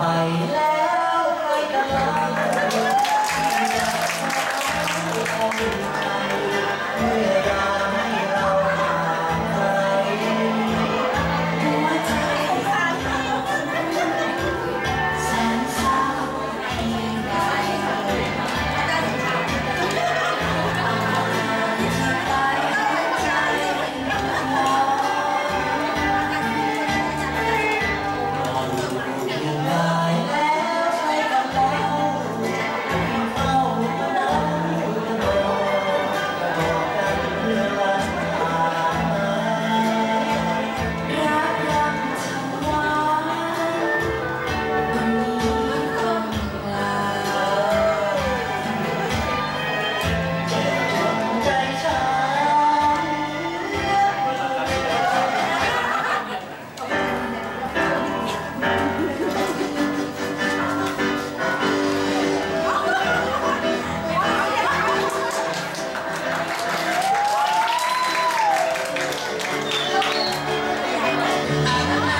ไปแล้วใครกันล่ะ Yeah.